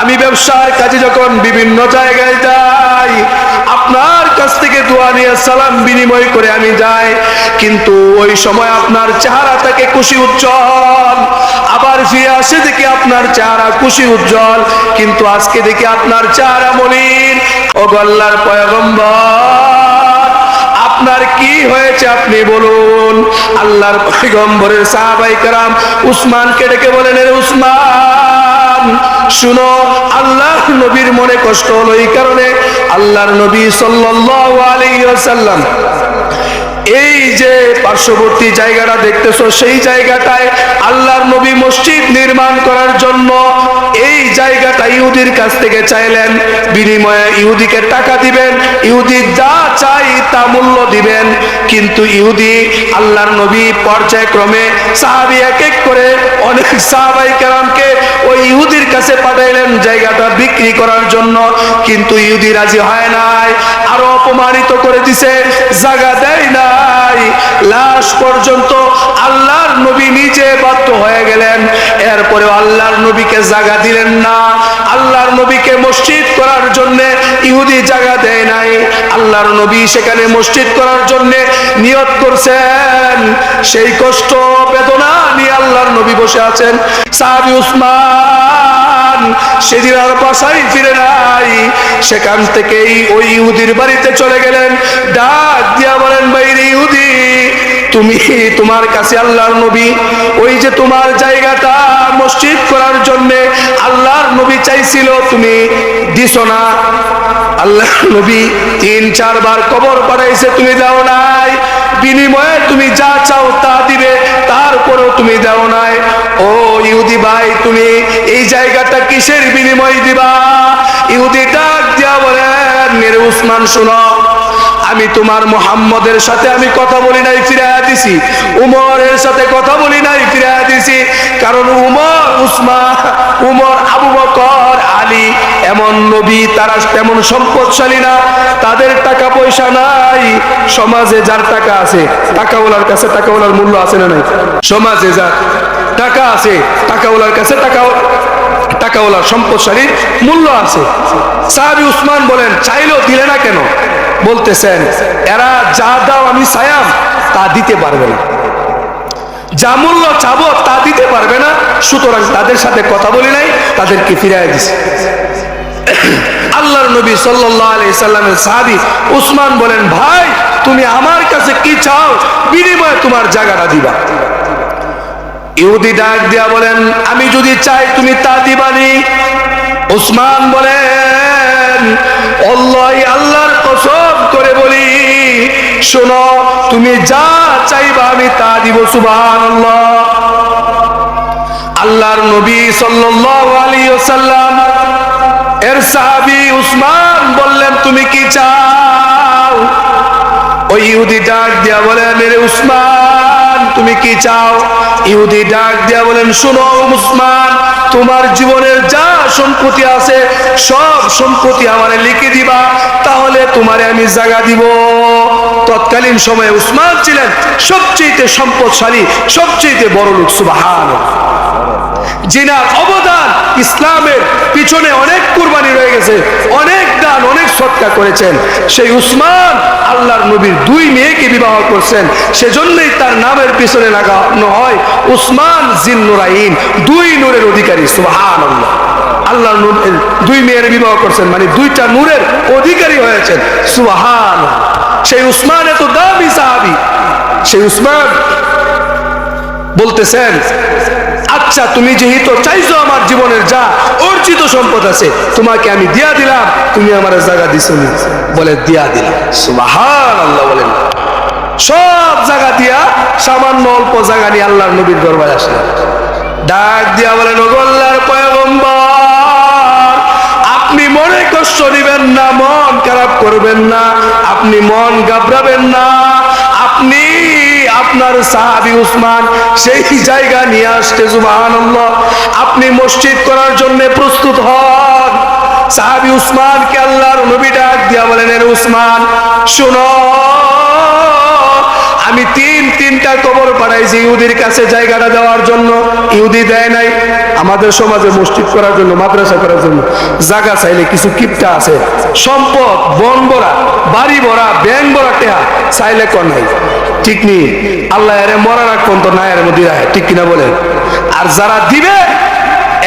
আমি ব্যবসার কাজে যখন বিভিন্ন জায়গায় যাই, আপনার কাছ থেকে দোয়া নিয়ে সালাম বিনিময় করে আমি যাই, কিন্তু ওই সময় আপনার চেহারা থাকে খুশি উজ্জ্বল। আবার ফিরে আসে দেখি আপনার চেহারা খুশি উজ্জ্বল, কিন্তু আজকে দেখি আপনার চেহারা মলিন। ও গল্লার পয়গম্বর আপনার কি হয়েছে আপনি বলুন। আল্লাহর পয়গম্বরের সাহাবাই কারাম উসমানকে ডেকে বলেন, এর উসমান, শুনো আল্লাহ নবীর মনে কষ্ট হলো এই কারণে আল্লাহর নবী সাল্লাল্লাহু আলাইহি ওয়াসাল্লাম এই যে পার্শ্ববর্তী জায়গাটা দেখতেছো, সেই জায়গাটায় আল্লাহর নবী মসজিদ নির্মাণ করার জন্য এই জায়গাটা ইহুদির কাছ থেকে চাইলেন। বিনিময়ে ইহুদিকে টাকা দিবেন, ইহুদি যা চাই তা মূল্য দিবেন। কিন্তু ইহুদি আল্লাহর নবী পর্যায়ক্রমে সাহাবি এক এক করে অনেক সাহাবাই কেরামকে ওই ইহুদির কাছে পাঠাইলেন জায়গাটা বিক্রি করার জন্য। কিন্তু ইহুদি রাজি হয় নাই, আরও অপমানিত করে দিছে, জায়গা দেয় নাই। লাশ পর্যন্ত আল্লাহর নবী নিজে বাধ্য হয়ে গেলেন। এরপরে আল্লাহর নবীকে জায়গা দিলেন না। আল্লাহর নবীকে মসজিদ করার জন্য ইহুদি জায়গা দেয় নাই। আল্লাহর নবী সেখানে মসজিদ করার জন্য নিয়ত করছেন। সেই কষ্ট, বেদনা নিয়ে আল্লাহর নবী বসে আছেন। সাহাবি উসমান সেদিন আর বাসায় ফিরে নাই। সেখান থেকেই ওই ইহুদির বাড়িতে চলে গেলেন। ডাক দিয়া বলেন, বাইরে ইহুদি তুমি তোমার কাছে আল্লাহর নবী, ওই যে তোমার জায়গাটা মসজিদ করার জন্য আল্লাহর নবী চাইছিল, তুমি দিছো না। আল্লাহ নবী তিন, চারবার কবর পাঠাইছে, তুমি দাও নাই। বিনিময়ে তুমি যা চাও তা দিবে, তারপরেও তুমি দাও নাই। ও ইহুদি ভাই, তুমি এই জায়গাটা কিসের বিনিময় দিবা? ইহুদি ডাক দিয়া বলেন, মেরে উসমান, শুনো। আমি তোমার মোহাম্মদের সাথে আমি কথা বলি নাই, ফিরাইয়া দিছি। উমরের সাথে কথা বলি নাই, ফিরাইয়া দিছি। কারণ উমর, উসমান, উমর, আবু বকর, আলী এমন নবী, তারা তেমন সম্পদশালী না। তাদের টাকা পয়সা নাই। সমাজে যার টাকা আছে, টাকাওয়ালার কাছে টাকাওয়ালার মূল্য আছে না নাই? সমাজে যার টাকা আছে, টাকাওয়ালার কাছে টাকা টাকাওয়ালার সম্পদশালীর মূল্য আছে। সাহাবি উসমান বলেন, চাইলেও দিলে না কেন? বলতেছেন, এরা যা দাও আমি সায়াম, তা দিতে পারবে না। যা মূল্য চাবো তা দিতে পারবে না, সুতরাং তাদের সাথে কথা বলি নাই, তাদেরকে ফিরাই দিছে। আল্লাহর নবী আলাইহি সাল্লামের সাহাবী উসমান বলেন, ভাই, তুমি আমার কাছে কি চাও? বিনিময়ে তোমার জায়গাটা দিবা। ইহুদি ডাক দিয়া বলেন, আমি যদি চাই তুমি তা দিবানি উসমান বলেন, আল্লাহ, আল্লাহর কসম করে বলি, শোনো, তুমি যা চাইবা আমি তা দিব, সুবহানাল্লাহ। আল্লাহর নবী ওয়াসাল্লাম, এর সাহাবী উসমান বললেন, তুমি কি চাও? ওই ইহুদি ডাক দিয়া বলে, মেরে উসমান তুমি কি চাও? ইহুদি ডাক দিয়া বলেন, শুনো উসমান তোমার জীবনের যা সম্পত্তি আছে, সব সম্পত্তি আমারে লিখে দিবা, তাহলে তোমারে আমি জায়গা দিব। তৎকালীন সময়ে উসমান ছিলেন সবচেয়ে সম্পদশালী সবচেয়ে বড় লোক সুবাহান জিনার অবদান ইসলামের পিছনে অনেক কুরবানি রয়ে গেছে, অনেক দান, অনেক সৎকা করেছেন। সেই উসমান আল্লাহর নবীর দুই মেয়েকে বিবাহ করছেন, সেজন্যই তার নামের পিছনে লাগানো হয় উসমান জিন নুরাইন দুই নূরের অধিকারী সুহান আল্লাহ দুই মেয়ের বিবাহ করছেন মানে দুইটা নূরের অধিকারী হয়েছেন সুহান সেই উসমান এত দামি সাহাবি, সেই উসমান বলতেছেন আচ্ছা তুমি যেহেতু চাইছো আমার জীবনের যা অর্জিত সম্পদ আছে, তোমাকে আমি দিয়া দিলাম, তুমি আমার জায়গা দিছো বলে, দিয়া দিলাম। সুবাহান আল্লাহ বলেন। সব জায়গা দিয়া, সামান্য অল্প জায়গা নিয়ে আল্লাহর নবীর দরবারে আসলেন ডাক দিয়া বলেন ওগল্লার পয়গম্বর, আপনি মনে কষ্ট দিবেন না, মন খারাপ করবেন না, আপনি মন ঘাবড়াবেন না। আপনার সাহাবি উসমান সেই জায়গা নিয়ে আসতে, সুবহানাল্লাহ। আপনি মসজিদ করার জন্য প্রস্তুত হন। সাহাবি উসমানকে আল্লাহর নবী ডাক দিয়া বলেন, এর উসমান, শুনো, আমি তিন, তিনটা কবর পাঠাইছি ইহুদির কাছে জায়গাটা দেওয়ার জন্য। ইহুদি দেয় নাই, আমাদের সমাজে মসজিদ করার জন্য, মাদ্রাসা করার জন্য। জায়গা চাইলে কিছু কিপটা আছে। সম্পদ, বন ভরা বাড়ি ভরা ব্যাংক ভরা টেহা চাইলে কর নাই। ঠিক নি আল্লাহ এর মরার আগ পর্যন্ত না এর মধ্যে রাখে। ঠিক কিনা বলেন আর যারা দিবে,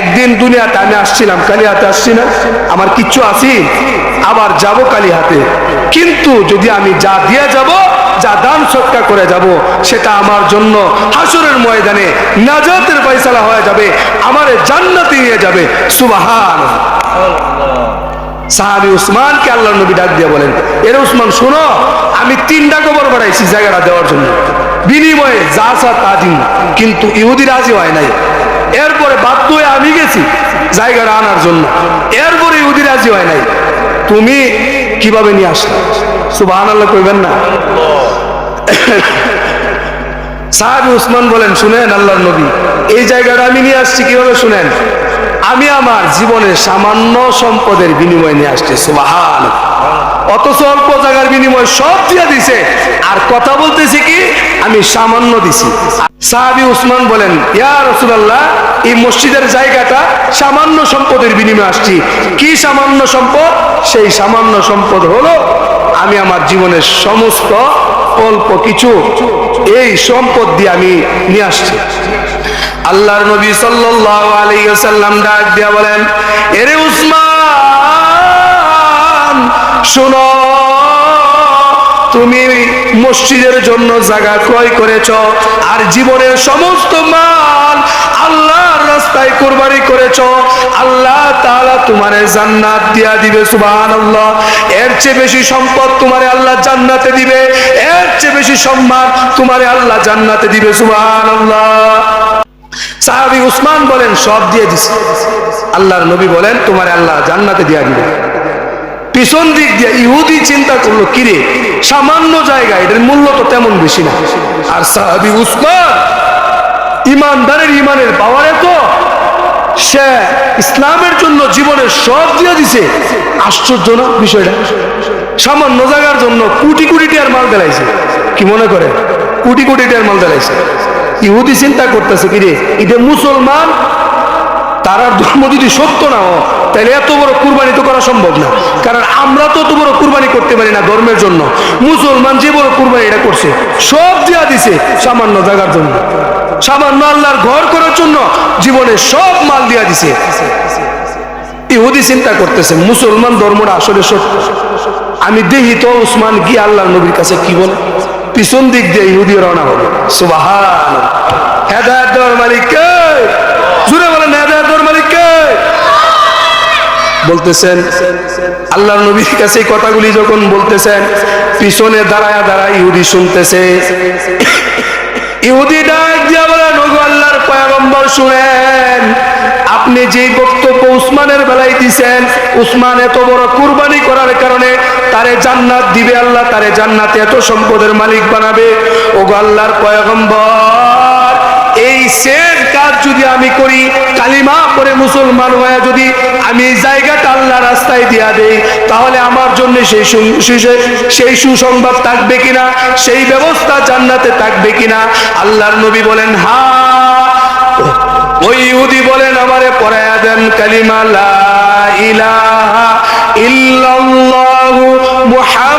একদিন দুনিয়াতে আমি আসছিলাম কালিহাতে আসছি না। আমার কিচ্ছু আছি। আবার যাব কালিহাতে কিন্তু যদি আমি যা দিয়ে যাব, যা দান সৎকা করে যাব, সেটা আমার জন্য হাসুরের ময়দানে নাজাতের ফয়সালা হয়ে যাবে, আমার জান্নাতে নিয়ে যাবে। সুবাহান সাহাবি উসমানকে আল্লাহ নবী ডাক দিয়ে বলেন, এর উসমান, শোনো, আমি তিনটা কবর বাড়াইছি জায়গাটা দেওয়ার জন্য। বিনিময়ে যা সা তা দিন, কিন্তু ইহুদি রাজি হয় নাই। এরপরে বাধ্য হয়ে আমি গেছি জায়গাটা আনার জন্য। এরপরে ইহুদি রাজি হয় নাই। তুমি কীভাবে নিয়ে আসলে? সুবাহ আল্লাহ কইবেন না। সাহাবি উসমান বলেন, শুনেন আল্লাহর নবী, এই জায়গাটা আমি নিয়ে আসছি, কীভাবে শুনেন? আমি আমার জীবনের সামান্য সম্পদের বিনিময়ে নিয়ে আসছি, সুবাহান। অথচ অল্প জায়গার বিনিময় সব দিয়ে দিছে। আর কথা বলতেছি কি? আমি সামান্য দিছি। সাহাবি উসমান বলেন, ইয়া রসুলাল্লাহ, এই মসজিদের জায়গাটা সামান্য সম্পদের বিনিময়ে আসছি। কি সামান্য সম্পদ? সেই সামান্য সম্পদ হলো, আমি আমার জীবনের সমস্ত অল্প কিছু এই সম্পদ দিয়ে আমি নিয়ে আসছি। আল্লাহর নবী ওয়াসাল্লাম ডাক দিয়া বলেন, এরে উসমান, শোনো, তুমি মসজিদের জন্য জায়গা ক্রয় করেছ আর জীবনের সমস্ত মাল আল্লাহর রাস্তায় কোরবানি করেছ। আল্লাহ তাআলা তোমারে জান্নাত দিয়া দিবে, সুবহানাল্লাহ। এর চেয়ে বেশি সম্পদ তোমারে আল্লাহ জান্নাতে দিবে, এর চেয়ে বেশি সম্মান তোমারে আল্লাহ জান্নাতে দিবে, সুবহানাল্লাহ। সাহাবি উসমান বলেন, সব দিয়ে দিছে। আল্লাহর নবী বলেন, তোমার আল্লাহ জান্নাতে দিয়া দিবে। পিছন দিক দিয়ে ইহুদি চিন্তা করল, কিরে, সামান্য জায়গা এটার মূল্য তো তেমন বেশি না। আর সাহাবি উসমান, ইমানদারের ইমানের পাওয়ারে তো সে ইসলামের জন্য জীবনের সব দিয়ে দিছে। আশ্চর্য না বিষয়টা? সামান্য জায়গার জন্য কোটি কোটি টিয়ার মাল দেলাইছে। কি মনে করে? কোটি কোটি টিয়ার মাল দেলাইছে। ইহুদি চিন্তা করতেছে কি রে এটা মুসলমান তারা ধর্ম যদি সত্য না হয়, তাহলে এত বড় কুরবানি তো করা সম্ভব না। কারণ আমরা তো এত বড় কুরবানি করতে পারি না ধর্মের জন্য। মুসলমান যে বড় কুরবানি এটা করছে, সব দিয়া দিছে সামান্য জায়গার জন্য। সামান্য আল্লাহর ঘর করার জন্য জীবনে সব মাল দিয়া দিছে। ইহুদি চিন্তা করতেছে, মুসলমান ধর্মটা আসলে সত্য? আমি দেখি তো, উসমান গিয়ে আল্লাহ নবীর কাছে কি বলে? পিছন দিক দিয়ে ইহুদি রওনা হলো। সুবাহান হেদায়ত দেওয়ার মালিক কে? জুড়ে বলেন, হেদায়ত দেওয়ার মালিক কে? বলতেছেন আল্লাহ নবীর কাছে এই কথাগুলি যখন বলতেছেন, পিছনে দাঁড়ায় দাঁড়ায় ইহুদি শুনতেছে। ইহুদি ডাক দিয়া বলেন ওগো আল্লাহর পয়গম্বর শুনেন, আপনি যে বক্তব্য উসমানের বেলায় দিছেন, উসমান এত বড় কুরবানি করার কারণে তারে জান্নাত দিবে আল্লাহ, তারে জান্নাতে এত সম্পদের মালিক বানাবে। ওগো আল্লাহর পয়গম্বর, এই সেম কাজ যদি আমি করি, কালিমা পরে মুসলমান হয়ে যদি আমি এই জায়গাটা আল্লাহ রাস্তায় দিয়া দেই, তাহলে আমার জন্য সেই সেই সুসংবাদ থাকবে কিনা, সেই ব্যবস্থা জান্নাতে থাকবে কিনা? আল্লাহর নবী বলেন, হা। ওই ইহুদি বলেন, আমারে পড়ায়া দেন কালিমা লা ইলাহা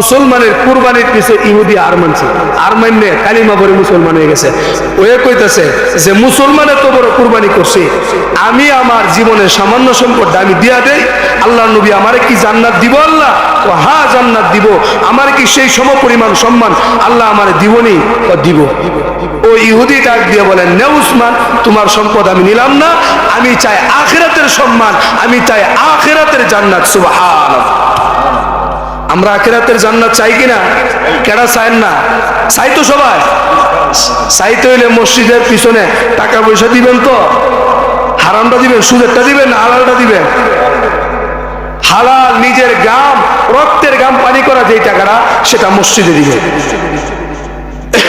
মুসলমানের কুরবানির পিছে ইহুদি আর মানছে। আর মানলে কালিমা পরে মুসলমান হয়ে গেছে। ওয়ে কইতেছে যে মুসলমানের তো বড় কুরবানি করছে। আমি আমার জীবনের সামান্য সম্পদটা আমি দিয়া দেই। আল্লাহ নবী আমারে কি জান্নাত দিব আল্লাহ? ও হ্যাঁ জান্নাত দিব। আমার কি সেই সম পরিমাণ সম্মান আল্লাহ আমারে দিবনি? দিব। ও ইহুদি ডাক দিয়ে বলেন নে উসমান, তোমার সম্পদ আমি নিলাম না। আমি চাই আখেরাতের সম্মান। আমি চাই আখেরাতের জান্নাত সুবহান আমরা আখেরাতের জান্নাত চাই কিনা? কেডা চায় না? চাই তো সবাই। চাইতে হইলে মসজিদের পিছনে টাকা পয়সা দিবেন তো। হারামটা দিবেন, সুদেরটা দিবেন না হালালটা দিবেন? হালাল নিজের গাম রক্তের গাম পানি করা যেই টাকাটা, সেটা মসজিদে দিবেন।